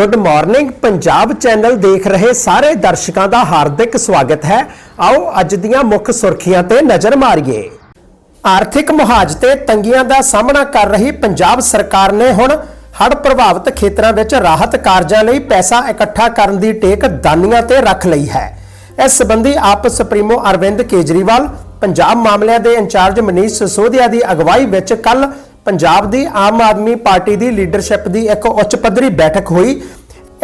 Good morning Punjab channel ਦੇਖ ਰਹੇ ਸਾਰੇ ਦਰਸ਼ਕਾਂ ਦਾ ਹਾਰਦਿਕ ਸਵਾਗਤ ਹੈ। ਆਓ ਅੱਜ ਦੀਆਂ ਮੁੱਖ ਸੁਰਖੀਆਂ ਤੇ ਨਜ਼ਰ ਮਾਰੀਏ। ਆਰਥਿਕ ਮੁਹਾਜ ਤੇ ਤੰਗੀਆਂ ਦਾ ਸਾਹਮਣਾ ਕਰ ਰਹੀ ਪੰਜਾਬ ਸਰਕਾਰ ਨੇ ਹੁਣ ਹੜ੍ਹ ਪ੍ਰਭਾਵਿਤ ਖੇਤਰਾਂ ਵਿੱਚ ਰਾਹਤ ਕਾਰਜਾਂ ਲਈ ਪੈਸਾ ਇਕੱਠਾ ਕਰਨ ਦੀ ਟੇਕ ਦਾਨੀਆਂ ਤੇ ਰੱਖ ਲਈ ਹੈ। ਇਸ ਸਬੰਧੀ ਆਪ ਸੁਪਰੀਮੋ ਅਰਵਿੰਦ ਕੇਜਰੀਵਾਲ, ਪੰਜਾਬ ਮਾਮਲਿਆਂ ਦੇ ਇੰਚਾਰਜ ਮਨੀਸ਼ ਸਿਸੋਦੀਆ ਦੀ ਅਗਵਾਈ ਵਿੱਚ ਕੱਲ ਪੰਜਾਬ ਦੀ ਆਮ ਆਦਮੀ ਪਾਰਟੀ ਦੀ ਲੀਡਰਸ਼ਿਪ ਦੀ ਇੱਕ ਉੱਚ ਪੱਧਰੀ ਬੈਠਕ ਹੋਈ।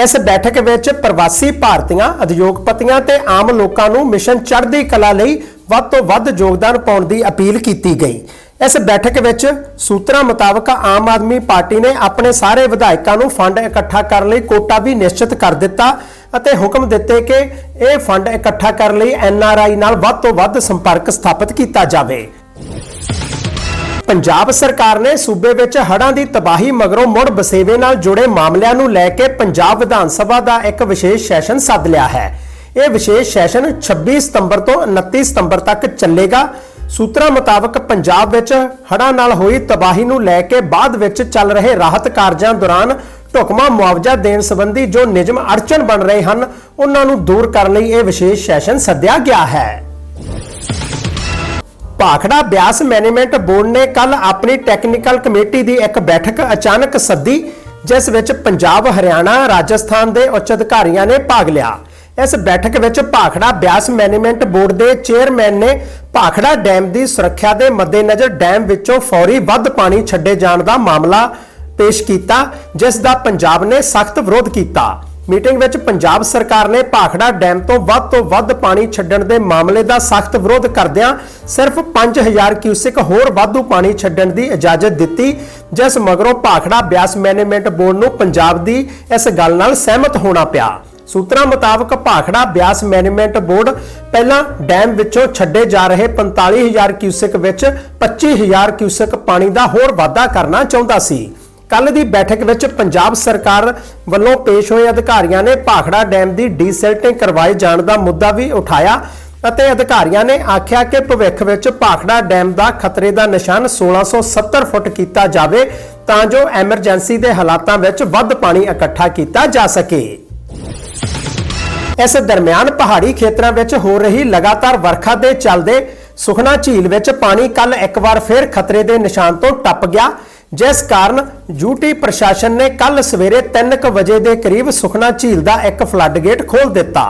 ਇਸ ਬੈਠਕ ਵਿੱਚ ਪ੍ਰਵਾਸੀ ਭਾਰਤੀਆਂ, ਉਦਯੋਗਪਤੀਆਂ ਤੇ ਆਮ ਲੋਕਾਂ ਨੂੰ ਮਿਸ਼ਨ ਚੜ੍ਹਦੀ ਕਲਾ ਲਈ ਵੱਧ ਤੋਂ ਵੱਧ ਯੋਗਦਾਨ ਪਾਉਣ ਦੀ ਅਪੀਲ ਕੀਤੀ ਗਈ। ਇਸ ਬੈਠਕ ਵਿੱਚ ਸੂਤਰਾਂ ਮੁਤਾਬਕ ਆਮ ਆਦਮੀ ਪਾਰਟੀ ਨੇ ਆਪਣੇ ਸਾਰੇ ਵਿਧਾਇਕਾਂ ਨੂੰ ਫੰਡ ਇਕੱਠਾ ਕਰਨ ਲਈ ਕੋਟਾ ਵੀ ਨਿਸ਼ਚਿਤ ਕਰ ਦਿੱਤਾ ਅਤੇ ਹੁਕਮ ਦਿੱਤੇ ਕਿ ਇਹ ਫੰਡ ਇਕੱਠਾ ਕਰਨ ਲਈ ਐਨਆਰਆਈ ਨਾਲ ਵੱਧ ਤੋਂ ਵੱਧ ਸੰਪਰਕ ਸਥਾਪਿਤ ਕੀਤਾ ਜਾਵੇ। ਪੰਜਾਬ ਸਰਕਾਰ ਨੇ ਸੂਬੇ ਵਿੱਚ ਹੜ੍ਹਾਂ ਦੀ ਤਬਾਹੀ ਮਗਰੋਂ ਮੁੜ ਬਸੇਵੇ ਨਾਲ ਜੁੜੇ ਮਾਮਲਿਆਂ ਨੂੰ ਲੈ ਕੇ ਪੰਜਾਬ ਵਿਧਾਨ ਸਭਾ ਦਾ ਇੱਕ ਵਿਸ਼ੇਸ਼ ਸੈਸ਼ਨ ਸੱਦ ਲਿਆ ਹੈ। ਇਹ ਵਿਸ਼ੇਸ਼ ਸੈਸ਼ਨ 26 ਸਤੰਬਰ ਤੋਂ 29 ਸਤੰਬਰ ਤੱਕ ਚੱਲੇਗਾ। ਸੂਤਰਾਂ ਮੁਤਾਬਕ ਪੰਜਾਬ ਵਿੱਚ ਹੜ੍ਹਾਂ ਨਾਲ ਹੋਈ ਤਬਾਹੀ ਨੂੰ ਲੈ ਕੇ ਬਾਅਦ ਵਿੱਚ ਚੱਲ ਰਹੇ ਰਾਹਤ ਕਾਰਜਾਂ ਦੌਰਾਨ ਢੁਕਮਾ ਮੁਆਵਜ਼ਾ ਦੇਣ ਸੰਬੰਧੀ ਜੋ ਨਿਯਮ ਅੜਚਨ ਬਣ ਰਹੇ ਹਨ, ਉਹਨਾਂ ਨੂੰ ਦੂਰ ਕਰਨ ਲਈ ਇਹ ਵਿਸ਼ੇਸ਼ ਸੈਸ਼ਨ ਸੱਦਿਆ ਗਿਆ ਹੈ। ਭਾਖੜਾ ਬਿਆਸ ਮੈਨੇਜਮੈਂਟ ਬੋਰਡ ਨੇ ਕੱਲ ਆਪਣੀ ਟੈਕਨੀਕਲ ਕਮੇਟੀ ਦੀ ਇੱਕ ਬੈਠਕ ਅਚਾਨਕ ਸੱਦੀ, ਜਿਸ ਵਿੱਚ ਪੰਜਾਬ, ਹਰਿਆਣਾ, ਰਾਜਸਥਾਨ ਦੇ ਉੱਚ ਅਧਿਕਾਰੀਆਂ ਨੇ ਭਾਗ ਲਿਆ। ਇਸ ਬੈਠਕ ਵਿੱਚ ਭਾਖੜਾ ਬਿਆਸ ਮੈਨੇਜਮੈਂਟ ਬੋਰਡ ਦੇ ਚੇਅਰਮੈਨ ਨੇ ਭਾਖੜਾ ਡੈਮ ਦੀ ਸੁਰੱਖਿਆ ਦੇ ਮੱਦੇਨਜ਼ਰ ਡੈਮ ਵਿੱਚੋਂ ਫੌਰੀ ਵੱਧ ਪਾਣੀ ਛੱਡੇ ਜਾਣ ਦਾ ਮਾਮਲਾ ਪੇਸ਼ ਕੀਤਾ, ਜਿਸ ਦਾ ਪੰਜਾਬ ਨੇ ਸਖਤ ਵਿਰੋਧ ਕੀਤਾ। ਮੀਟਿੰਗ ਵਿੱਚ ਪੰਜਾਬ ਸਰਕਾਰ ਨੇ ਭਾਖੜਾ ਡੈਮ ਤੋਂ ਵੱਧ ਤੋਂ ਵੱਧ ਪਾਣੀ ਛੱਡਣ ਦੇ ਮਾਮਲੇ ਦਾ ਸਖਤ ਵਿਰੋਧ ਕਰਦਿਆਂ ਸਿਰਫ 5000 ਕਿਊਸਿਕ ਹੋਰ ਵਾਧੂ ਪਾਣੀ ਛੱਡਣ ਦੀ ਇਜਾਜ਼ਤ ਦਿੱਤੀ, ਜਿਸ ਮਗਰੋਂ ਭਾਖੜਾ ਬਿਆਸ ਮੈਨੇਜਮੈਂਟ ਬੋਰਡ ਨੂੰ ਪੰਜਾਬ ਦੀ ਇਸ ਗੱਲ ਨਾਲ ਸਹਿਮਤ ਹੋਣਾ ਪਿਆ। ਸੂਤਰਾਂ ਮੁਤਾਬਕ ਭਾਖੜਾ ਬਿਆਸ ਮੈਨੇਜਮੈਂਟ ਬੋਰਡ ਪਹਿਲਾਂ ਡੈਮ ਵਿੱਚੋਂ ਛੱਡੇ ਜਾ ਰਹੇ 45000 ਕਿਊਸਿਕ ਵਿੱਚ 25000 ਕਿਊਸਿਕ ਪਾਣੀ ਦਾ ਹੋਰ ਵਾਧਾ ਕਰਨਾ ਚਾਹੁੰਦਾ ਸੀ। ਕੱਲ ਦੀ ਬੈਠਕ ਵਿੱਚ ਪੰਜਾਬ ਸਰਕਾਰ ਵੱਲੋਂ ਪੇਸ਼ ਹੋਏ ਅਧਿਕਾਰੀਆਂ ਨੇ ਭਾਖੜਾ ਡੈਮ ਦੀ ਡੀਸੈਲਟਿੰਗ ਕਰਵਾਏ ਜਾਣ ਦਾ ਮੁੱਦਾ ਵੀ ਉਠਾਇਆ ਅਤੇ ਅਧਿਕਾਰੀਆਂ ਨੇ ਆਖਿਆ ਕਿ ਭਵਿੱਖ ਵਿੱਚ ਭਾਖੜਾ ਡੈਮ ਦਾ ਖਤਰੇ ਦਾ ਨਿਸ਼ਾਨ 1670 ਫੁੱਟ ਕੀਤਾ ਜਾਵੇ ਤਾਂ ਜੋ ਐਮਰਜੈਂਸੀ ਦੇ ਹਾਲਾਤਾਂ ਵਿੱਚ ਵੱਧ ਪਾਣੀ ਇਕੱਠਾ ਕੀਤਾ ਜਾ ਸਕੇ। ਇਸ ਦਰਮਿਆਨ ਪਹਾੜੀ ਖੇਤਰਾਂ ਵਿੱਚ ਹੋ ਰਹੀ ਲਗਾਤਾਰ ਵਰਖਾ ਦੇ ਚੱਲਦੇ ਸੁਖਨਾ ਝੀਲ ਵਿੱਚ ਪਾਣੀ ਕੱਲ ਇੱਕ ਵਾਰ ਫਿਰ ਖਤਰੇ ਦੇ ਨਿਸ਼ਾਨ ਤੋਂ ਟੱਪ ਗਿਆ। ਜਿਸ ਕਾਰਨ ਯੂਟੀ ਪ੍ਰਸ਼ਾਸਨ ਨੇ ਕੱਲ ਸਵੇਰੇ 3:00 ਵਜੇ ਦੇ ਕਰੀਬ ਸੁਖਨਾ ਝੀਲ ਦਾ ਇੱਕ ਫਲੱਡ ਗੇਟ ਖੋਲ੍ਹ ਦਿੱਤਾ।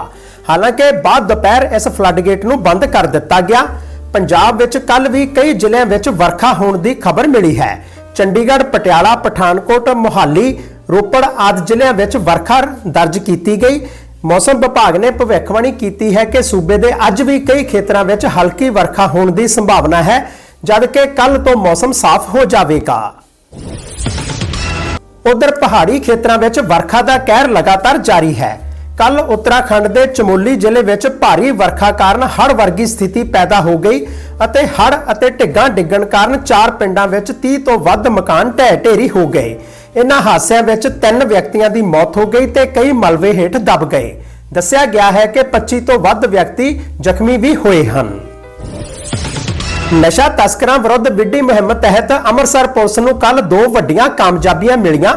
ਹਾਲਾਂਕਿ ਬਾਅਦ ਦੁਪਹਿਰ ਇਸ ਫਲੱਡ ਗੇਟ ਨੂੰ ਬੰਦ ਕਰ ਦਿੱਤਾ ਗਿਆ। ਪੰਜਾਬ ਵਿੱਚ ਕੱਲ ਵੀ ਕਈ ਜ਼ਿਲ੍ਹਿਆਂ ਵਿੱਚ ਵਰਖਾ ਹੋਣ ਦੀ ਖਬਰ ਮਿਲੀ ਹੈ। ਚੰਡੀਗੜ੍ਹ, ਪਟਿਆਲਾ, ਪਠਾਨਕੋਟ, ਮੁਹਾਲੀ, ਰੋਪੜ ਆਦਿ ਜ਼ਿਲ੍ਹਿਆਂ ਵਿੱਚ ਵਰਖਾ ਦਰਜ ਕੀਤੀ ਗਈ। ਮੌਸਮ ਵਿਭਾਗ ਨੇ ਭਵਿੱਖਬਾਣੀ ਕੀਤੀ ਹੈ ਕਿ ਸੂਬੇ ਦੇ ਅੱਜ ਵੀ ਕਈ ਖੇਤਰਾਂ ਵਿੱਚ ਹਲਕੀ ਵਰਖਾ ਹੋਣ ਦੀ ਸੰਭਾਵਨਾ ਹੈ, ਜਦਕਿ ਕੱਲ ਤੋਂ ਮੌਸਮ ਸਾਫ਼ ਹੋ ਜਾਵੇਗਾ। ਉਧਰ ਪਹਾੜੀ ਖੇਤਰਾਂ ਵਿੱਚ ਵਰਖਾ ਦਾ ਕਹਿਰ ਲਗਾਤਾਰ ਜਾਰੀ ਹੈ। ਕੱਲ ਉੱਤਰਾਖੰਡ ਦੇ ਚਮੋਲੀ ਜ਼ਿਲ੍ਹੇ ਵਿੱਚ ਭਾਰੀ ਵਰਖਾ ਕਾਰਨ ਹੜ੍ਹ ਵਰਗੀ ਸਥਿਤੀ ਪੈਦਾ ਹੋ ਗਈ ਅਤੇ ਹੜ੍ਹ ਅਤੇ ਢਿੱਗਾਂ ਡਿੱਗਣ ਕਾਰਨ ਚਾਰ ਪਿੰਡਾਂ ਵਿੱਚ 30 ਤੋਂ ਵੱਧ ਮਕਾਨ ਢਹਿ ਢੇਰੀ ਹੋ ਗਏ। ਇਨ੍ਹਾਂ ਹਾਦਸਿਆਂ ਵਿੱਚ ਤਿੰਨ ਵਿਅਕਤੀਆਂ ਦੀ ਮੌਤ ਹੋ ਗਈ ਤੇ ਕਈ ਮਲਬੇ ਹੇਠ ਦਬ ਗਏ। ਦੱਸਿਆ ਗਿਆ ਹੈ ਕਿ 25 ਤੋਂ ਵੱਧ ਵਿਅਕਤੀ ਜ਼ਖਮੀ ਵੀ ਹੋਏ ਹਨ। ਨਸ਼ਾ ਤਸਕਰਾਂ ਵਿਰੁੱਧ ਵਿੱਢੀ ਮੁਹਿੰਮ ਤਹਿਤ ਅੰਮ੍ਰਿਤਸਰ ਪੁਲਿਸ ਨੂੰ ਕੱਲ ਦੋ ਵੱਡੀਆਂ ਕਾਮਯਾਬੀਆਂ ਮਿਲੀਆਂ।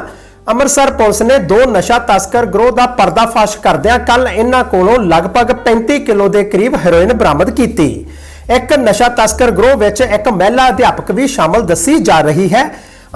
ਅੰਮ੍ਰਿਤਸਰ ਪੁਲਿਸ ਨੇ ਦੋ ਨਸ਼ਾ ਤਸਕਰ ਗਰੋਹ ਦਾ ਪਰਦਾਫਾਸ਼ ਕਰਦਿਆਂ ਕੱਲ ਇਹਨਾਂ ਕੋਲੋਂ ਲਗਭਗ 35 ਕਿਲੋ ਦੇ ਕਰੀਬ ਹੈਰੋਇਨ ਬਰਾਮਦ ਕੀਤੀ। ਇੱਕ ਨਸ਼ਾ ਤਸਕਰ ਗਰੋਹ ਵਿੱਚ ਇੱਕ ਮਹਿਲਾ ਅਧਿਆਪਕ ਵੀ ਸ਼ਾਮਲ ਦੱਸੀ ਜਾ ਰਹੀ ਹੈ।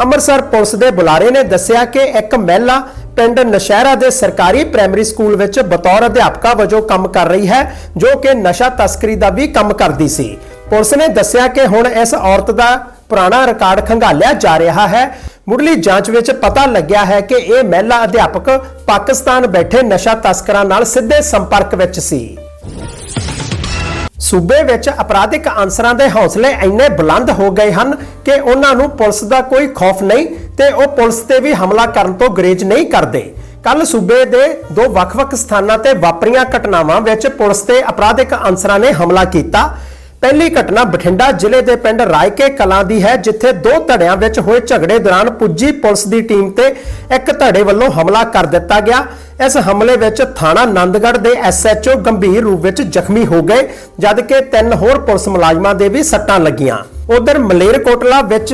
ਅੰਮ੍ਰਿਤਸਰ ਪੁਲਿਸ ਦੇ ਬੁਲਾਰੇ ਨੇ ਦੱਸਿਆ ਕਿ ਇੱਕ ਮਹਿਲਾ ਪਿੰਡ ਨਸ਼ਹਿਰਾ ਦੇ ਸਰਕਾਰੀ ਪ੍ਰਾਇਮਰੀ ਸਕੂਲ ਵਿੱਚ ਬਤੌਰ ਅਧਿਆਪਕਾ ਵਜੋਂ ਕੰਮ ਕਰ ਰਹੀ ਹੈ, ਜੋ ਕਿ ਨਸ਼ਾ ਤਸਕਰੀ ਦਾ ਵੀ ਕੰਮ ਕਰਦੀ ਸੀ। ਪੁਲਿਸ ਨੇ ਦੱਸਿਆ ਕਿ ਹੁਣ ਇਸ ਔਰਤ ਦਾ ਪੁਰਾਣਾ ਰਿਕਾਰਡ ਖੰਗਾਲਿਆ ਜਾ ਰਿਹਾ ਹੈ। ਮੁੱਢਲੀ ਜਾਂਚ ਵਿੱਚ ਪਤਾ ਲੱਗਿਆ ਹੈ ਕਿ ਇਹ ਮਹਿਲਾ ਅਧਿਆਪਕ ਪਾਕਿਸਤਾਨ ਬੈਠੇ ਨਸ਼ਾ ਤਸਕਰਾਂ ਨਾਲ ਸਿੱਧੇ ਸੰਪਰਕ ਵਿੱਚ ਸੀ। ਸੂਬੇ ਵਿੱਚ ਅਪਰਾਧਿਕ ਅਨਸਰਾਂ ਦੇ ਹੌਸਲੇ ਇੰਨੇ ਬੁਲੰਦ ਹੋ ਗਏ ਹਨ ਕਿ ਉਹਨਾਂ ਨੂੰ ਪੁਲਿਸ ਦਾ ਕੋਈ ਖੌਫ ਨਹੀਂ ਤੇ ਉਹ ਪੁਲਿਸ ਤੇ ਵੀ ਹਮਲਾ ਕਰਨ ਤੋਂ ਗਰੇਜ ਨਹੀਂ ਕਰਦੇ। ਕੱਲ ਸੂਬੇ ਦੇ ਦੋ ਵੱਖ-ਵੱਖ ਸਥਾਨਾਂ ਤੇ ਵਾਪਰੀਆਂ ਘਟਨਾਵਾਂ ਵਿੱਚ ਪੁਲਿਸ ਤੇ ਅਪਰਾਧਿਕ ਅਨਸਰਾਂ ਨੇ ਹਮਲਾ ਕੀਤਾ। ਪਹਿਲੀ ਘਟਨਾ ਬਠਿੰਡਾ ਜ਼ਿਲ੍ਹੇ ਦੇ ਪਿੰਡ ਰਾਇਕੇ ਕਲਾਂ ਦੀ ਹੈ, ਜਿੱਥੇ ਦੋ ਧੜਿਆਂ ਵਿੱਚ ਹੋਏ ਝਗੜੇ ਦੌਰਾਨ ਪੁੱਜੀ ਪੁਲਿਸ ਦੀ ਟੀਮ ਤੇ ਇੱਕ ਧੜੇ ਵੱਲੋਂ ਹਮਲਾ ਕਰ ਦਿੱਤਾ ਗਿਆ। ਇਸ ਹਮਲੇ ਵਿੱਚ ਥਾਣਾ ਆਨੰਦਗੜ੍ਹ ਦੇ ਐਸਐਚਓ ਗੰਭੀਰ ਰੂਪ ਵਿੱਚ ਜ਼ਖਮੀ ਹੋ ਗਏ, ਜਦਕਿ ਤਿੰਨ ਹੋਰ ਪੁਲਿਸ ਮੁਲਾਜ਼ਮਾਂ ਦੇ ਵੀ ਸੱਟਾਂ ਲੱਗੀਆਂ। ਉਧਰ ਮਲੇਰਕੋਟਲਾ ਵਿੱਚ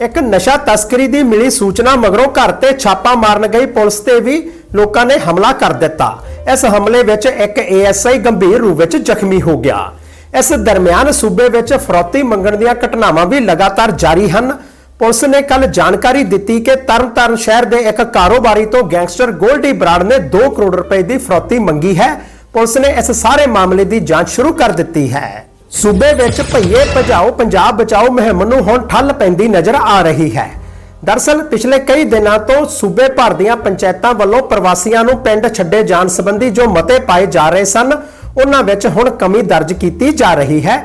ਇੱਕ ਨਸ਼ਾ ਤਸਕਰੀ ਦੀ ਮਿਲੀ ਸੂਚਨਾ ਮਗਰੋਂ ਘਰ ਤੇ ਛਾਪਾ ਮਾਰਨ ਗਈ ਪੁਲਿਸ ਤੇ ਵੀ ਲੋਕਾਂ ਨੇ ਹਮਲਾ ਕਰ ਦਿੱਤਾ। ਇਸ ਹਮਲੇ ਵਿੱਚ ਇੱਕ ਏਐਸਆਈ ਗੰਭੀਰ ਰੂਪ ਵਿੱਚ ਜ਼ਖਮੀ ਹੋ ਗਿਆ। ਇਸ ਦਰਮਿਆਨ ਸੂਬੇ ਵਿੱਚ ਫਰੋਤੀ ਮੰਗਣ ਦੀਆਂ ਘਟਨਾਵਾਂ ਵੀ ਲਗਾਤਾਰ ਜਾਰੀ ਹਨ। ਪੁਲਿਸ ਨੇ ਕੱਲ ਜਾਣਕਾਰੀ ਦਿੱਤੀ ਕਿ ਤਰਨਤਾਰਨ ਸ਼ਹਿਰ ਦੇ ਇੱਕ ਕਾਰੋਬਾਰੀ ਤੋਂ ਗੈਂਗਸਟਰ ਗੋਲਡੀ ਬਰਾੜ ਨੇ 2 ਕਰੋੜ ਰੁਪਏ ਦੀ ਫਰੌਤੀ ਮੰਗੀ ਹੈ। ਪੁਲਿਸ ਨੇ ਇਸ ਸਾਰੇ ਮਾਮਲੇ ਦੀ ਜਾਂਚ ਸ਼ੁਰੂ ਕਰ ਦਿੱਤੀ ਹੈ। ਸੂਬੇ ਵਿੱਚ ਭਈਏ ਭਜਾਓ, ਪੰਜਾਬ ਬਚਾਓ ਮੁਹਿੰਮ ਨੂੰ ਹੁਣ ਠੱਲ ਪੈਂਦੀ ਨਜ਼ਰ ਆ ਰਹੀ ਹੈ। ਦਰਸਲ, ਪਿਛਲੇ ਕਈ ਦਿਨਾਂ ਤੋਂ ਸੂਬੇ ਭਰ ਦੀਆਂ ਪੰਚਾਇਤਾਂ ਵੱਲੋਂ ਪ੍ਰਵਾਸੀਆਂ ਨੂੰ ਪਿੰਡ ਛੱਡੇ ਜਾਣ ਸੰਬੰਧੀ ਜੋ ਮਤੇ ਪਾਏ ਜਾ ਰਹੇ ਸਨ ਉਹਨਾਂ ਵਿੱਚ ਹੁਣ ਕਮੀ ਦਰਜ ਕੀਤੀ ਜਾ ਰਹੀ ਹੈ।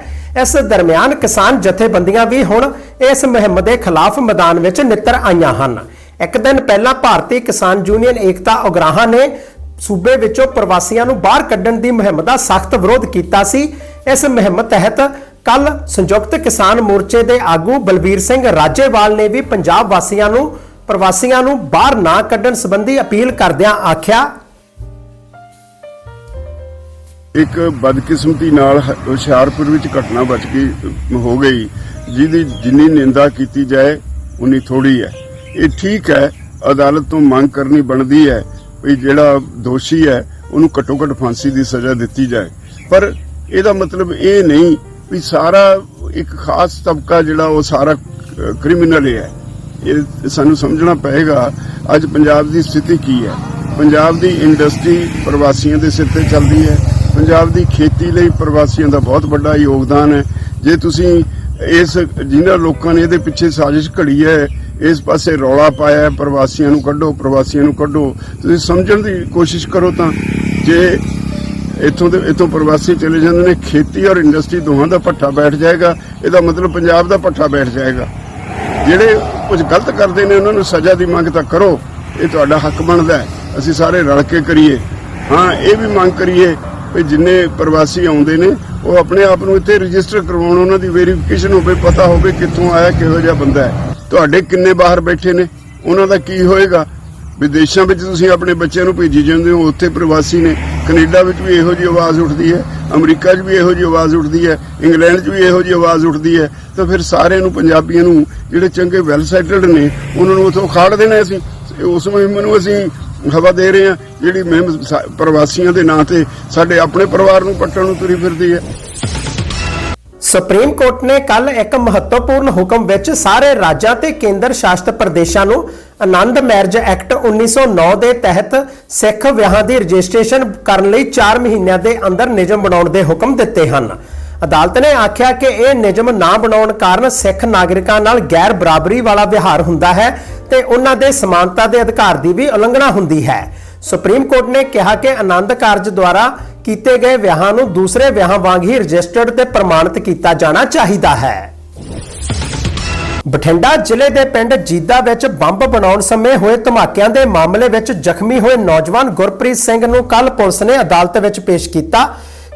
ਇਸ ਦਰਮਿਆਨ ਕਿਸਾਨ ਜਥੇਬੰਦੀਆਂ ਵੀ ਹੁਣ ਇਸ ਮੁਹਿੰਮ ਦੇ ਖਿਲਾਫ ਮੈਦਾਨ ਵਿੱਚ ਨਿੱਤਰ ਆਈਆਂ ਹਨ। ਇੱਕ ਦਿਨ ਪਹਿਲਾਂ ਭਾਰਤੀ ਕਿਸਾਨ ਯੂਨੀਅਨ ਏਕਤਾ ਉਗਰਾਹਾਂ ਨੇ ਸੂਬੇ ਵਿੱਚੋਂ ਪ੍ਰਵਾਸੀਆਂ ਨੂੰ ਬਾਹਰ ਕੱਢਣ ਦੀ ਮੁਹਿੰਮ ਦਾ ਸਖਤ ਵਿਰੋਧ ਕੀਤਾ ਸੀ। ਇਸ ਮੁਹਿੰਮ ਤਹਿਤ ਕੱਲ ਸੰਯੁਕਤ ਕਿਸਾਨ ਮੋਰਚੇ ਦੇ ਆਗੂ ਬਲਬੀਰ ਸਿੰਘ ਰਾਜੇਵਾਲ ਨੇ ਵੀ ਪੰਜਾਬ ਵਾਸੀਆਂ ਨੂੰ ਪ੍ਰਵਾਸੀਆਂ ਨੂੰ ਬਾਹਰ ਨਾ ਕੱਢਣ ਸੰਬੰਧੀ ਅਪੀਲ ਕਰਦਿਆਂ ਆਖਿਆ। ਇੱਕ ਬਦਕਿਸਮਤੀ ਨਾਲ ਹੁਸ਼ਿਆਰਪੁਰ ਵਿੱਚ ਘਟਨਾ ਬਚ ਗਈ ਹੋ ਗਈ, ਜਿਹਦੀ ਜਿੰਨੀ ਨਿੰਦਾ ਕੀਤੀ ਜਾਏ, ਉਨੀ ਥੋੜੀ ਹੈ। ਇਹ ਠੀਕ ਹੈ, ਅਦਾਲਤ ਤੋਂ ਮੰਗ ਕਰਨੀ ਬਣਦੀ ਹੈ ਵੀ ਜਿਹੜਾ ਦੋਸ਼ੀ ਹੈ, ਉਹਨੂੰ ਘੱਟੋ ਘੱਟ ਫਾਂਸੀ ਦੀ ਸਜ਼ਾ ਦਿੱਤੀ ਜਾਏ। ਪਰ ਇਹਦਾ ਮਤਲਬ ਇਹ ਨਹੀਂ ਵੀ ਸਾਰਾ ਇੱਕ ਖਾਸ ਤਬਕਾ ਜਿਹੜਾ ਉਹ ਸਾਰਾ ਕ੍ਰਿਮੀਨਲ ਹੈ। ਇਹ ਸਾਨੂੰ ਸਮਝਣਾ ਪਏਗਾ, ਅੱਜ ਪੰਜਾਬ ਦੀ ਸਥਿਤੀ ਕੀ ਹੈ? ਪੰਜਾਬ ਦੀ ਇੰਡਸਟਰੀ ਪ੍ਰਵਾਸੀਆਂ ਦੇ ਸਿਰ ਤੇ ਚੱਲਦੀ ਹੈ ਪੰਜਾਬ ਦੀ ਖੇਤੀ ਲਈ ਪ੍ਰਵਾਸੀਆਂ ਦਾ ਬਹੁਤ ਵੱਡਾ ਯੋਗਦਾਨ ਹੈ। ਜੇ ਤੁਸੀਂ ਇਸ, ਜਿਨ੍ਹਾਂ ਲੋਕਾਂ ਨੇ ਇਹਦੇ ਪਿੱਛੇ ਸਾਜ਼ਿਸ਼ ਘੜੀ ਹੈ, ਇਸ ਪਾਸੇ ਰੌਲਾ ਪਾਇਆ ਪ੍ਰਵਾਸੀਆਂ ਨੂੰ ਕੱਢੋ, ਪ੍ਰਵਾਸੀਆਂ ਨੂੰ ਕੱਢੋ, ਤੁਸੀਂ ਸਮਝਣ ਦੀ ਕੋਸ਼ਿਸ਼ ਕਰੋ ਤਾਂ ਜੇ ਇੱਥੋਂ ਦੇ, ਇੱਥੋਂ ਪ੍ਰਵਾਸੀ ਚਲੇ ਜਾਂਦੇ ਨੇ, ਖੇਤੀ ਔਰ ਇੰਡਸਟਰੀ ਦੋਹਾਂ ਦਾ ਪੱਠਾ ਬੈਠ ਜਾਏਗਾ। ਇਹਦਾ ਮਤਲਬ ਪੰਜਾਬ ਦਾ ਪੱਠਾ ਬੈਠ ਜਾਏਗਾ। ਜਿਹੜੇ ਕੁਝ ਗਲਤ ਕਰਦੇ ਨੇ, ਉਹਨਾਂ ਨੂੰ ਸਜ਼ਾ ਦੀ ਮੰਗ ਤਾਂ ਕਰੋ। ਇਹ ਤੁਹਾਡਾ ਹੱਕ ਬਣਦਾ ਹੈ। ਅਸੀਂ ਸਾਰੇ ਰਲ ਕੇ ਕਰੀਏ। ਹਾਂ, ਇਹ ਵੀ ਮੰਗ ਕਰੀਏ ਵੀ ਜਿੰਨੇ ਪ੍ਰਵਾਸੀ ਆਉਂਦੇ ਨੇ, ਉਹ ਆਪਣੇ ਆਪ ਨੂੰ ਇੱਥੇ ਰਜਿਸਟਰ ਕਰਵਾਉਣ, ਉਹਨਾਂ ਦੀ ਵੈਰੀਫਿਕੇਸ਼ਨ ਹੋਵੇ, ਪਤਾ ਹੋਵੇ ਕਿੱਥੋਂ ਆਇਆ, ਕਿਹੋ ਜਿਹਾ ਬੰਦਾ ਹੈ। ਤੁਹਾਡੇ ਕਿੰਨੇ ਬਾਹਰ ਬੈਠੇ ਨੇ? ਉਹਨਾਂ ਦਾ ਕੀ ਹੋਏਗਾ? ਵਿਦੇਸ਼ਾਂ ਵਿੱਚ ਤੁਸੀਂ ਆਪਣੇ ਬੱਚਿਆਂ ਨੂੰ ਭੇਜੀ ਜਾਂਦੇ ਹੋ, ਉੱਥੇ ਪ੍ਰਵਾਸੀ ਨੇ। ਕੈਨੇਡਾ ਵਿੱਚ ਵੀ ਇਹੋ ਜਿਹੀ ਆਵਾਜ਼ ਉੱਠਦੀ ਹੈ, ਅਮਰੀਕਾ 'ਚ ਵੀ ਇਹੋ ਜਿਹੀ ਆਵਾਜ਼ ਉੱਠਦੀ ਹੈ, ਇੰਗਲੈਂਡ 'ਚ ਵੀ ਇਹੋ ਜਿਹੀ ਆਵਾਜ਼ ਉੱਠਦੀ ਹੈ। ਤਾਂ ਫਿਰ ਸਾਰਿਆਂ ਨੂੰ, ਪੰਜਾਬੀਆਂ ਨੂੰ, ਜਿਹੜੇ ਚੰਗੇ ਵੈਲ ਸੈਟਲਡ ਨੇ, ਉਹਨਾਂ ਨੂੰ ਉਥੋਂ ਖਾੜ ਦੇਣਾ ਅਸੀਂ। ਉਸ ਮੁਹਿੰਮ ਨੂੰ ਅਸੀਂ ਹਵਾ ਦੇ ਰਹੇ ਹਾਂ, ਜਿਹੜੀ ਮੁਹਿੰਮ ਪ੍ਰਵਾਸੀਆਂ ਦੇ ਨਾਂ ਤੇ ਸਾਡੇ ਆਪਣੇ ਪਰਿਵਾਰ ਨੂੰ ਪੱਟਣ ਨੂੰ ਤੁਰੀ ਫਿਰਦੀ ਹੈ। ਸੁਪਰੀਮ ਕੋਰਟ ਨੇ ਕੱਲ ਇੱਕ ਮਹੱਤਵਪੂਰਨ ਹੁਕਮ ਵਿੱਚ ਸਾਰੇ ਰਾਜਾਂ ਤੇ ਕੇਂਦਰ ਸ਼ਾਸਿਤ ਪ੍ਰਦੇਸ਼ਾਂ ਨੂੰ ਆਨੰਦ ਮੈਰਿਜ ਐਕਟ 1909 ਦੇ ਤਹਿਤ ਸਿੱਖ ਵਿਆਹਾਂ ਦੀ ਰਜਿਸਟ੍ਰੇਸ਼ਨ ਕਰਨ ਲਈ 4 ਮਹੀਨਿਆਂ ਦੇ ਅੰਦਰ ਨਿਯਮ ਬਣਾਉਣ ਦੇ ਹੁਕਮ ਦਿੱਤੇ ਹਨ। ਅਦਾਲਤ ਨੇ ਆਖਿਆ ਕਿ ਇਹ ਨਿਯਮ ਨਾ ਬਣਾਉਣ ਕਾਰਨ ਸਿੱਖ ਨਾਗਰਿਕਾਂ ਨਾਲ ਗੈਰ ਬਰਾਬਰੀ ਵਾਲਾ ਵਿਵਹਾਰ ਹੁੰਦਾ ਹੈ ਤੇ ਉਹਨਾਂ ਦੇ ਸਮਾਨਤਾ ਦੇ ਅਧਿਕਾਰ ਦੀ ਵੀ ਉਲੰਘਣਾ ਹੁੰਦੀ ਹੈ। ਸੁਪਰੀਮ ਕੋਰਟ ਨੇ ਕਿਹਾ ਕਿ ਆਨੰਦ ਕਾਰਜ ਦੁਆਰਾ ਕੀਤੇ ਗਏ ਵਿਆਹਾਂ ਨੂੰ ਦੂਸਰੇ ਵਿਆਹਾਂ ਵਾਂਗ ਹੀ ਰਜਿਸਟਰਡ ਤੇ ਪ੍ਰਮਾਣਿਤ ਕੀਤਾ ਜਾਣਾ ਚਾਹੀਦਾ ਹੈ। ਬਠਿੰਡਾ ਜ਼ਿਲ੍ਹੇ ਦੇ ਪਿੰਡ ਜੀਦਾ ਵਿੱਚ ਬੰਬ ਬਣਾਉਣ ਸਮੇਂ ਹੋਏ ਧਮਾਕਿਆਂ ਦੇ ਮਾਮਲੇ ਵਿੱਚ ਜ਼ਖਮੀ ਹੋਏ ਨੌਜਵਾਨ ਗੁਰਪ੍ਰੀਤ ਸਿੰਘ ਨੂੰ ਕੱਲ ਪੁਲਿਸ ਨੇ ਅਦਾਲਤ ਵਿੱਚ ਪੇਸ਼ ਕੀਤਾ,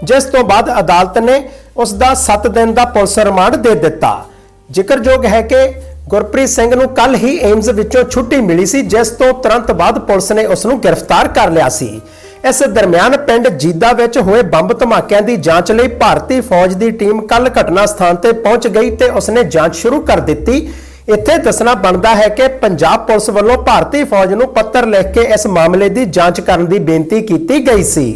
ਜਿਸ ਤੋਂ ਬਾਅਦ ਅਦਾਲਤ ਨੇ ਉਸ ਦਾ 7 ਦਿਨ ਦਾ ਪੁਲਿਸ ਰਿਮਾਂਡ ਦੇ ਦਿੱਤਾ। ਜ਼ਿਕਰਯੋਗ ਹੈ ਕਿ ਗੁਰਪ੍ਰੀਤ ਸਿੰਘ ਨੂੰ ਕੱਲ ਹੀ ਏਮਜ਼ ਵਿੱਚੋਂ ਛੁੱਟੀ ਮਿਲੀ ਸੀ, ਜਿਸ ਤੋਂ ਤੁਰੰਤ ਬਾਅਦ ਪੁਲਿਸ ਨੇ ਉਸ ਨੂੰ ਗ੍ਰਿਫਤਾਰ ਕਰ ਲਿਆ ਸੀ। ਇਸ ਦਰਮਿਆਨ ਪਿੰਡ ਜੀਦਾ ਵਿੱਚ ਹੋਏ ਬੰਬ ਧਮਾਕਿਆਂ ਦੀ ਜਾਂਚ ਲਈ ਭਾਰਤੀ ਫੌਜ ਦੀ ਟੀਮ ਕੱਲ ਘਟਨਾ ਸਥਾਨ ਤੇ ਪਹੁੰਚ ਗਈ ਤੇ ਉਸਨੇ ਜਾਂਚ ਸ਼ੁਰੂ ਕਰ ਦਿੱਤੀ। ਇੱਥੇ ਦੱਸਣਾ ਬਣਦਾ ਹੈ ਕਿ ਪੰਜਾਬ ਪੁਲਿਸ ਵੱਲੋਂ ਭਾਰਤੀ ਫੌਜ ਨੂੰ ਪੱਤਰ ਲਿਖ ਕੇ ਇਸ ਮਾਮਲੇ ਦੀ ਜਾਂਚ ਕਰਨ ਦੀ ਬੇਨਤੀ ਕੀਤੀ ਗਈ ਸੀ।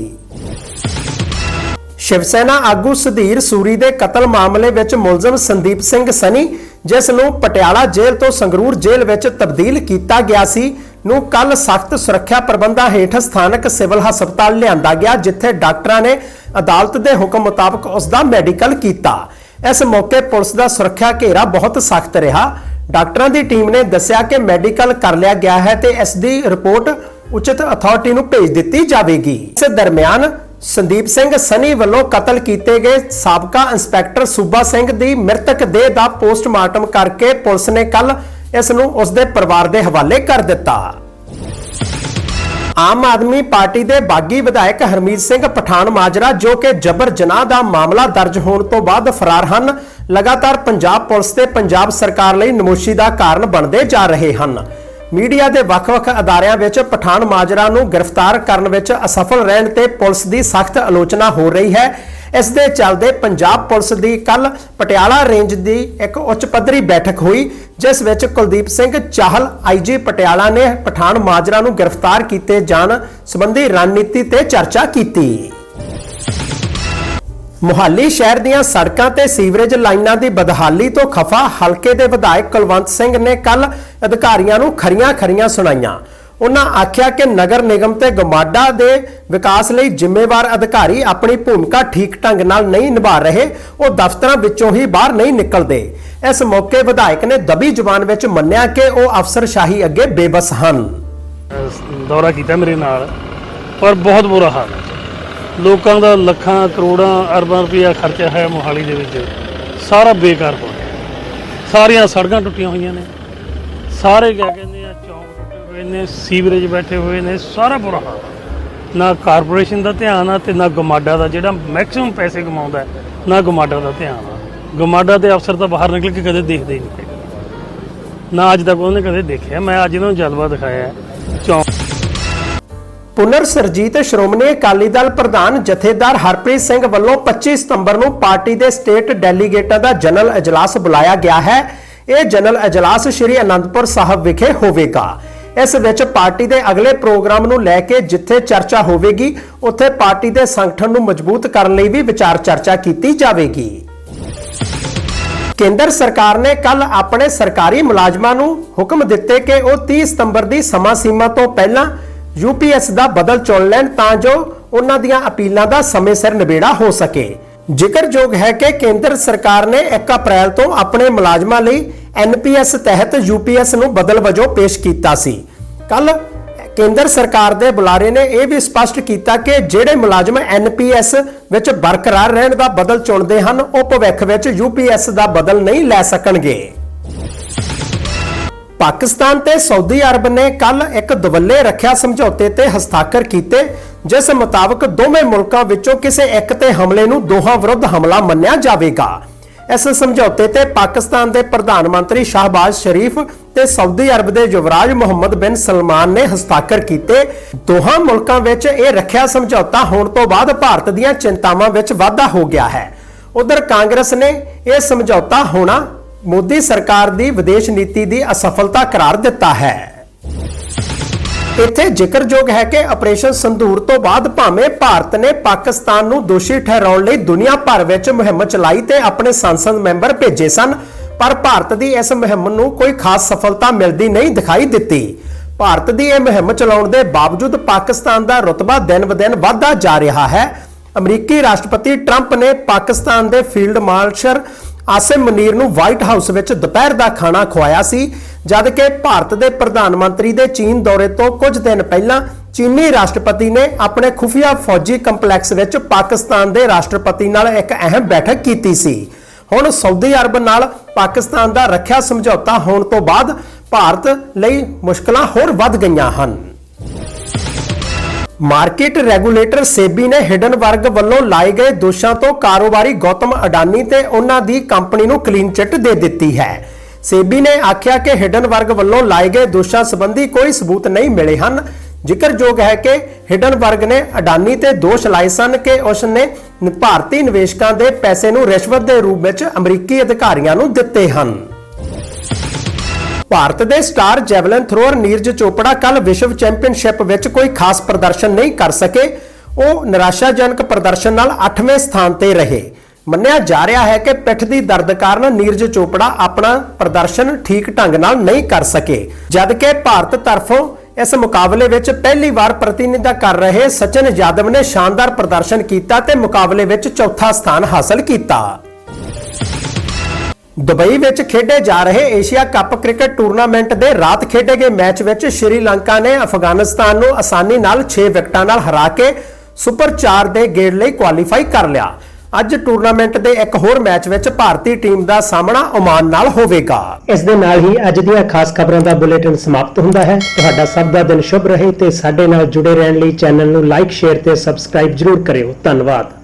ਸ਼ਿਵ ਸੈਨਾ ਆਗੂ ਸੁਧੀਰ ਸੂਰੀ ਦੇ ਕਤਲ ਮਾਮਲੇ ਵਿੱਚ ਮੁਲਜ਼ਮ ਸੰਦੀਪ ਸਿੰਘ ਸਨੀ, ਜਿਸ ਨੂੰ ਪਟਿਆਲਾ ਜੇਲ੍ਹ ਤੋਂ ਸੰਗਰੂਰ ਜੇਲ੍ਹ ਵਿੱਚ ਤਬਦੀਲ ਕੀਤਾ ਗਿਆ ਸੀ, ਨੂੰ ਕੱਲ ਸਖਤ ਸੁਰੱਖਿਆ ਪ੍ਰਬੰਧਾਂ ਹੇਠ ਸਥਾਨਕ ਸਿਵਲ ਹਸਪਤਾਲ ਲਿਆਂਦਾ ਗਿਆ, ਜਿੱਥੇ ਡਾਕਟਰਾਂ ਨੇ ਅਦਾਲਤ ਦੇ ਹੁਕਮ ਮੁਤਾਬਕ ਉਸ ਦਾ ਮੈਡੀਕਲ ਕੀਤਾ। ਇਸ ਮੌਕੇ ਪੁਲਿਸ ਦਾ ਸੁਰੱਖਿਆ ਘੇਰਾ ਬਹੁਤ ਸਖਤ ਰਿਹਾ। ਡਾਕਟਰਾਂ ਦੀ ਟੀਮ ਨੇ ਦੱਸਿਆ ਕਿ ਮੈਡੀਕਲ ਕਰ ਲਿਆ ਗਿਆ ਹੈ ਤੇ ਇਸ ਦੀ ਰਿਪੋਰਟ ਉਚਿਤ ਅਥਾਰਟੀ ਨੂੰ ਭੇਜ ਦਿੱਤੀ ਜਾਵੇਗੀ। ਇਸ ਦਰਮਿਆਨ ਸੰਦੀਪ ਸਿੰਘ ਸਨੀ ਵੱਲੋਂ ਕਤਲ ਕੀਤੇ ਗਏ ਸਾਬਕਾ ਇੰਸਪੈਕਟਰ ਸੂਬਾ ਸਿੰਘ ਦੀ ਮ੍ਰਿਤਕ ਦੇਹ ਦਾ ਪੋਸਟਮਾਰਟਮ ਕਰਕੇ ਪੁਲਿਸ ਨੇ ਕੱਲ ਇਸ ਨੂੰ ਉਸ ਦੇ ਪਰਿਵਾਰ ਦੇ ਹਵਾਲੇ ਕਰ ਦਿੱਤਾ। ਆਮ ਆਦਮੀ ਪਾਰਟੀ ਦੇ ਬਾਗੀ ਵਿਧਾਇਕ ਹਰਮੀਤ ਸਿੰਘ ਪਠਾਨ ਮਾਜਰਾ, ਜੋ ਕਿ ਜਬਰ ਜਨਾਹ ਦਾ ਮਾਮਲਾ ਦਰਜ ਹੋਣ ਤੋਂ ਬਾਅਦ ਫਰਾਰ ਹਨ, ਲਗਾਤਾਰ ਪੰਜਾਬ ਪੁਲਿਸ ਤੇ ਪੰਜਾਬ ਸਰਕਾਰ ਲਈ ਨਮੋਸ਼ੀ ਦਾ ਕਾਰਨ ਬਣਦੇ ਜਾ ਰਹੇ ਹਨ। ਮੀਡੀਆ ਦੇ ਵੱਖ-ਵੱਖ ਅਦਾਰਿਆਂ ਵਿੱਚ ਪਠਾਨ ਮਾਜਰਾ ਨੂੰ ਗ੍ਰਿਫਤਾਰ ਕਰਨ ਵਿੱਚ ਅਸਫਲ ਰਹਿਣ ਤੇ ਪੁਲਿਸ ਦੀ ਸਖਤ ਆਲੋਚਨਾ ਹੋ ਰਹੀ ਹੈ। ਇਸ ਦੇ ਚੱਲਦੇ ਪੰਜਾਬ ਪੁਲਿਸ ਦੀ ਕੱਲ ਪਟਿਆਲਾ ਰੇਂਜ ਦੀ ਇੱਕ ਉੱਚ ਪੱਧਰੀ ਬੈਠਕ ਹੋਈ, ਜਿਸ ਵਿੱਚ ਕੁਲਦੀਪ ਸਿੰਘ ਚਾਹਲ ਆਈਜੀ ਪਟਿਆਲਾ ਨੇ ਪਠਾਨ ਮਾਜਰਾ ਨੂੰ ਗ੍ਰਿਫਤਾਰ ਕੀਤੇ ਜਾਣ ਸੰਬੰਧੀ ਰਣਨੀਤੀ ਤੇ ਚਰਚਾ ਕੀਤੀ। ਮੁਹਾਲੀ ਸ਼ਹਿਰ ਦੀਆਂ ਸੜਕਾਂ ਤੇ ਸੀਵਰੇਜ ਲਾਈਨਾਂ ਦੀ ਬਦਹਾਲੀ ਤੋਂ ਖਫਾ ਹਲਕੇ ਦੇ ਵਿਧਾਇਕ ਕੁਲਵੰਤ ਸਿੰਘ ਨੇ ਕੱਲ ਅਧਿਕਾਰੀਆਂ ਨੂੰ ਖਰੀਆਂ-ਖਰੀਆਂ ਸੁਣਾਈਆਂ। ਉਹਨਾਂ ਆਖਿਆ ਕਿ ਨਗਰ ਨਿਗਮ ਤੇ ਗਮਾਡਾ ਦੇ ਵਿਕਾਸ ਲਈ ਜ਼ਿੰਮੇਵਾਰ ਅਧਿਕਾਰੀ ਆਪਣੀ ਭੂਮਿਕਾ ਠੀਕ ਢੰਗ ਨਾਲ ਨਹੀਂ ਨਿਭਾ ਰਹੇ, ਉਹ ਦਫ਼ਤਰਾਂ ਵਿੱਚੋਂ ਹੀ ਬਾਹਰ ਨਹੀਂ ਨਿਕਲਦੇ। ਇਸ ਮੌਕੇ ਵਿਧਾਇਕ ਨੇ ਦਬੀ ਜ਼ੁਬਾਨ ਵਿੱਚ ਮੰਨਿਆ ਕਿ ਉਹ ਅਫਸਰਸ਼ਾਹੀ ਅੱਗੇ ਬੇਬਸ ਹਨ। ਦੌਰਾ ਕੀਤਾ ਮੇਰੇ ਨਾਲ, ਪਰ ਬਹੁਤ ਬੁਰਾ ਹਾਲ ਹੈ। ਲੋਕਾਂ ਦਾ ਲੱਖਾਂ, ਕਰੋੜਾਂ, ਅਰਬਾਂ ਰੁਪਇਆ ਖਰਚਾ ਹੈ ਮੋਹਾਲੀ ਦੇ ਵਿੱਚ। ਸਾਰਾ ਬੇਕਾਰ ਹੋ ਗਿਆ। ਸਾਰੀਆਂ ਸੜਕਾਂ ਟੁੱਟੀਆਂ ਹੋਈਆਂ ਨੇ। ਸਾਰੇ ਕਿਆ ਕਹਿੰਦੇ ਆ, ਚੌਂਕ ਟੁੱਟੇ ਹੋਏ ਨੇ, ਸੀਵਰੇਜ ਬੈਠੇ ਹੋਏ ਨੇ, ਸਾਰਾ ਬੁਰਾ ਹਾਲ ਨਾ ਕਾਰਪੋਰੇਸ਼ਨ ਦਾ ਧਿਆਨ ਆ ਤੇ ਨਾ ਗਮਾਡਾ ਦਾ, ਜਿਹੜਾ ਮੈਕਸਿਮਮ ਪੈਸੇ ਕਮਾਉਂਦਾ ਨਾ ਗਮਾਡਾ ਦਾ ਧਿਆਨ ਆ। ਗਮਾਡਾ ਦੇ ਅਫਸਰ ਤਾਂ ਬਾਹਰ ਨਿਕਲ ਕੇ ਕਦੇ ਦੇਖਦੇ ਹੀ ਨਹੀਂ। ਨਾ ਅੱਜ ਤੱਕ ਉਹਨੇ ਕਦੇ ਦੇਖਿਆ। ਮੈਂ ਅੱਜ ਇਹਨਾਂ ਨੂੰ ਜਲਵਾ ਦਿਖਾਇਆ ਚੌਂਕ ਪੁਨਰ ਸਰਜੀਤ ਸ਼੍ਰੋਮਣੀ ਅਕਾਲੀ ਦਲ ਪ੍ਰਧਾਨ ਜਥੇਦਾਰ ਹਰਪ੍ਰੀਤ ਸਿੰਘ ਵੱਲੋਂ 25 ਸਤੰਬਰ ਨੂੰ ਪਾਰਟੀ ਦੇ ਸਟੇਟ ਡੈਲੀਗੇਟਾਂ ਦਾ ਜਨਰਲ ਅਜਲਾਸ ਬੁਲਾਇਆ ਗਿਆ ਹੈ। ਇਹ ਜਨਰਲ ਅਜਲਾਸ ਸ੍ਰੀ ਅਨੰਦਪੁਰ ਸਾਹਿਬ ਵਿਖੇ ਹੋਵੇਗਾ। ਇਸ ਵਿੱਚ ਪਾਰਟੀ ਦੇ ਅਗਲੇ ਪ੍ਰੋਗਰਾਮ ਨੂੰ ਲੈ ਕੇ ਜਿੱਥੇ ਚਰਚਾ ਹੋਵੇਗੀ, ਉੱਥੇ ਪਾਰਟੀ ਦੇ ਸੰਗਠਨ ਨੂੰ ਮਜ਼ਬੂਤ ਕਰਨ ਲਈ ਵੀ ਵਿਚਾਰ ਚਰਚਾ ਕੀਤੀ ਜਾਵੇਗੀ। ਕੇਂਦਰ ਸਰਕਾਰ ਨੇ ਕੱਲ ਆਪਣੇ ਸਰਕਾਰੀ ਮੁਲਾਜ਼ਮਾਂ ਨੂੰ ਹੁਕਮ ਦਿੱਤੇ ਕਿ ਉਹ 30 ਸਤੰਬਰ ਦੀ ਸਮਾਂ ਸੀਮਾ ਤੋਂ ਪਹਿਲਾਂ ਯੂਪੀਐਸ ਦਾ ਬਦਲ ਚੁਣ ਲੈਣ ਤਾਂ ਜੋ ਉਹਨਾਂ ਦੀਆਂ ਅਪੀਲਾਂ ਦਾ ਸਮੇਂ ਸਿਰ ਨਿਬੇੜਾ ਹੋ ਸਕੇ। ਜ਼ਿਕਰਯੋਗ ਹੈ ਕਿ ਕੇਂਦਰ ਸਰਕਾਰ ਨੇ 1 ਅਪ੍ਰੈਲ ਤੋਂ ਆਪਣੇ ਮੁਲਾਜ਼ਮਾਂ ਲਈ ਐਨਪੀਐਸ ਤਹਿਤ ਯੂਪੀਐਸ ਨੂੰ ਬਦਲ ਵਜੋਂ ਪੇਸ਼ ਕੀਤਾ ਸੀ। ਕੱਲ ਕੇਂਦਰ ਸਰਕਾਰ ਦੇ ਬੁਲਾਰੇ ਨੇ ਇਹ ਵੀ ਸਪਸ਼ਟ ਕੀਤਾ ਕਿ ਜਿਹੜੇ ਮੁਲਾਜ਼ਮ ਐਨਪੀਐਸ ਵਿੱਚ ਬਰਕਰਾਰ ਰਹਿਣ ਦਾ ਬਦਲ ਚੁਣਦੇ ਹਨ, ਉਹ ਭਵਿੱਖ ਵਿੱਚ ਯੂਪੀਐਸ ਦਾ ਬਦਲ ਨਹੀਂ ਲੈ ਸਕਣਗੇ। ਪਾਕਿਸਤਾਨ ਤੇ ਸਾਊਦੀ ਅਰਬ ਨੇ ਕੱਲ ਇੱਕ ਦਵੱਲੇ ਰੱਖਿਆ ਸਮਝੌਤੇ ਤੇ ਹਸਤਾਖਰ ਕੀਤੇ, ਜਿਸ ਮੁਤਾਬਕ ਦੋਵੇਂ ਮੁਲਕਾਂ ਵਿੱਚੋਂ ਕਿਸੇ ਇੱਕ ਤੇ ਹਮਲੇ ਨੂੰ ਦੋਹਾਂ ਵਿਰੁੱਧ ਹਮਲਾ ਮੰਨਿਆ ਜਾਵੇਗਾ। ਇਸ ਸਮਝੌਤੇ ਤੇ ਪਾਕਿਸਤਾਨ ਦੇ ਪ੍ਰਧਾਨ ਮੰਤਰੀ ਸ਼ਾਹਬਾਜ਼ ਸ਼ਰੀਫ ਤੇ ਸਾਊਦੀ ਅਰਬ ਦੇ ਯੁਵਰਾਜ ਮੁਹੰਮਦ ਬਿਨ ਸਲਮਾਨ ਨੇ ਹਸਤਾਖਰ ਕੀਤੇ। ਦੋਹਾਂ ਮੁਲਕਾਂ ਵਿੱਚ ਇਹ ਰੱਖਿਆ ਸਮਝੌਤਾ ਹੋਣ ਤੋਂ ਬਾਅਦ ਭਾਰਤ ਦੀਆਂ ਚਿੰਤਾਵਾਂ ਵਿੱਚ ਵਾਧਾ ਹੋ ਗਿਆ ਹੈ। ਉਧਰ ਕਾਂਗਰਸ ਨੇ ਇਹ ਸਮਝੌਤਾ ਹੋਣਾ ਮੋਦੀ ਸਰਕਾਰ ਦੀ ਵਿਦੇਸ਼ ਨੀਤੀ ਦੀ ਅਸਫਲਤਾ ਕਰਾਰ ਦਿੱਤਾ ਹੈ। ਇੱਥੇ ਜ਼ਿਕਰਯੋਗ ਹੈ ਕਿ ਆਪਰੇਸ਼ਨ ਸੰਧੂਰ ਤੋਂ ਬਾਅਦ ਭਾਵੇਂ ਭਾਰਤ ਨੇ ਪਾਕਿਸਤਾਨ ਨੂੰ ਦੋਸ਼ੀ ਠਹਿਰਾਉਣ ਲਈ ਦੁਨੀਆ ਭਰ ਵਿੱਚ ਮੁਹਿੰਮ ਚਲਾਈ ਤੇ ਆਪਣੇ ਸੰਸਦ ਮੈਂਬਰ ਭੇਜੇ ਸਨ, ਪਰ ਭਾਰਤ ਦੀ ਇਸ ਮੁਹਿੰਮ ਨੂੰ ਕੋਈ ਖਾਸ ਸਫਲਤਾ ਮਿਲਦੀ ਨਹੀਂ ਦਿਖਾਈ ਦਿੱਤੀ। ਭਾਰਤ ਦੀ ਇਹ ਮੁਹਿੰਮ ਚਲਾਉਣ ਦੇ ਬਾਵਜੂਦ ਪਾਕਿਸਤਾਨ ਦਾ ਰੁਤਬਾ ਦਿਨ-ਬਦਿਨ ਵਧਦਾ ਜਾ ਰਿਹਾ ਹੈ। ਅਮਰੀਕੀ ਰਾਸ਼ਟਰਪਤੀ ਟਰੰਪ ਨੇ ਪਾਕਿਸਤਾਨ ਦੇ ਫੀਲਡ ਮਾਰਸ਼ਲ ਆਸਿਮ ਮਨੀਰ ਨੂੰ ਵਾਈਟ ਹਾਊਸ ਵਿੱਚ ਦੁਪਹਿਰ ਦਾ ਖਾਣਾ ਖਵਾਇਆ ਸੀ, ਜਦ ਕਿ ਭਾਰਤ ਦੇ ਪ੍ਰਧਾਨ ਮੰਤਰੀ ਦੇ ਚੀਨ ਦੌਰੇ ਤੋਂ ਕੁਝ ਦਿਨ ਪਹਿਲਾਂ ਚੀਨੀ ਰਾਸ਼ਟਰਪਤੀ ਨੇ ਆਪਣੇ ਖੁਫੀਆ ਫੌਜੀ ਕੰਪਲੈਕਸ ਵਿੱਚ ਪਾਕਿਸਤਾਨ ਦੇ ਰਾਸ਼ਟਰਪਤੀ ਨਾਲ ਇੱਕ ਅਹਿਮ ਬੈਠਕ ਕੀਤੀ ਸੀ। ਹੁਣ ਸਾਊਦੀ ਅਰਬ ਨਾਲ ਪਾਕਿਸਤਾਨ ਦਾ ਰੱਖਿਆ ਸਮਝੌਤਾ ਹੋਣ ਤੋਂ ਬਾਅਦ ਭਾਰਤ ਲਈ ਮੁਸ਼ਕਲਾਂ ਹੋਰ ਵੱਧ ਗਈਆਂ ਹਨ। ਮਾਰਕੀਟ ਰੈਗੂਲੇਟਰ ਸੇਬੀ ਨੇ ਹਿਡਨ ਵਰਗ ਵੱਲੋਂ ਲਾਏ ਗਏ ਦੋਸ਼ਾਂ ਤੋਂ ਕਾਰੋਬਾਰੀ ਗੌਤਮ ਅਡਾਨੀ ਤੇ ਉਹਨਾਂ ਦੀ ਕੰਪਨੀ ਨੂੰ ਕਲੀਨ ਚਿੱਟ ਦੇ ਦਿੱਤੀ ਹੈ। ਸੇਬੀ ਨੇ ਆਖਿਆ ਕਿ ਹਿਡਨ ਵਰਗ ਵੱਲੋਂ ਲਾਏ ਗਏ ਦੋਸ਼ਾਂ ਸੰਬੰਧੀ ਕੋਈ ਸਬੂਤ ਨਹੀਂ ਮਿਲੇ ਹਨ। ਜ਼ਿਕਰਯੋਗ ਹੈ ਕਿ ਹਿਡਨ ਵਰਗ ਨੇ ਅਡਾਨੀ ਤੇ ਦੋਸ਼ ਲਾਏ ਸਨ ਕਿ ਉਸ ਨੇ ਭਾਰਤੀ ਨਿਵੇਸ਼ਕਾਂ ਦੇ ਪੈਸੇ ਨੂੰ ਰਿਸ਼ਵਤ ਦੇ ਰੂਪ ਵਿੱਚ ਅਮਰੀਕੀ ਅਧਿਕਾਰੀਆਂ ਨੂੰ ਦਿੱਤੇ ਹਨ। ਭਾਰਤ ਦੇ star javelin thrower Neeraj Chopra ਕੱਲ ਵਿਸ਼ਵ ਚੈਂਪੀਅਨਸ਼ਿਪ ਵਿੱਚ ਕੋਈ ਖਾਸ ਪ੍ਰਦਰਸ਼ਨ ਨਹੀਂ ਕਰ ਸਕੇ। ਉਹ ਨਿਰਾਸ਼ਾਜਨਕ ਪ੍ਰਦਰਸ਼ਨ ਨਾਲ 8ਵੇਂ ਸਥਾਨ ਤੇ ਰਹੇ। ਮੰਨਿਆ ਜਾ ਰਿਹਾ ਹੈ ਕਿ ਪਿੱਠ ਦੀ ਦਰਦ ਕਾਰਨ ਨੀਰਜ ਚੋਪੜਾ ਆਪਣਾ ਪ੍ਰਦਰਸ਼ਨ ਠੀਕ ਢੰਗ ਨਾਲ ਨਹੀਂ ਕਰ ਸਕੇ। ਜਦਕਿ ਭਾਰਤ ਤਰਫੋਂ ਇਸ ਮੁਕਾਬਲੇ ਵਿੱਚ ਪਹਿਲੀ ਵਾਰ ਪ੍ਰਤੀਨਿਧਤਾ ਕਰ ਰਹੇ ਸਚਿਨ ਯਾਦਵ ਨੇ ਸ਼ਾਨਦਾਰ ਪ੍ਰਦਰਸ਼ਨ ਕੀਤਾ ਤੇ ਮੁਕਾਬਲੇ ਵਿੱਚ ਚੌਥਾ ਸਥਾਨ ਹਾਸਲ ਕੀਤਾ। ਦੁਬਈ ਵਿੱਚ ਖੇਡੇ ਜਾ ਰਹੇ ਏਸ਼ੀਆ ਕੱਪ ਕ੍ਰਿਕਟ ਟੂਰਨਾਮੈਂਟ ਦੇ ਰਾਤ ਖੇਡੇ ਗਏ ਮੈਚ ਵਿੱਚ ਸ਼੍ਰੀਲੰਕਾ ਨੇ ਅਫਗਾਨਿਸਤਾਨ ਨੂੰ ਆਸਾਨੀ ਨਾਲ 6 ਵਿਕਟਾਂ ਨਾਲ ਹਰਾ ਕੇ ਸੁਪਰ 4 ਦੇ ਗੇੜ ਲਈ ਕੁਆਲੀਫਾਈ ਕਰ ਲਿਆ। ਅੱਜ ਟੂਰਨਾਮੈਂਟ ਦੇ ਇੱਕ ਹੋਰ ਮੈਚ ਵਿੱਚ ਭਾਰਤੀ ਟੀਮ ਦਾ ਸਾਹਮਣਾ ਓਮਾਨ ਨਾਲ ਹੋਵੇਗਾ। ਇਸ ਦੇ ਨਾਲ ਹੀ ਅੱਜ ਦੀਆਂ ਖਾਸ ਖਬਰਾਂ ਦਾ ਬੁਲੇਟਿਨ ਸਮਾਪਤ ਹੁੰਦਾ ਹੈ। ਤੁਹਾਡਾ ਸਭ ਦਾ ਦਿਨ ਸ਼ੁਭ ਰਹੇ ਤੇ ਸਾਡੇ ਨਾਲ ਜੁੜੇ ਰਹਿਣ ਲਈ ਚੈਨਲ ਨੂੰ ਲਾਈਕ, ਸ਼ੇਅਰ ਤੇ ਸਬਸਕ੍ਰਾਈਬ ਜਰੂਰ ਕਰਿਓ। ਧੰਨਵਾਦ।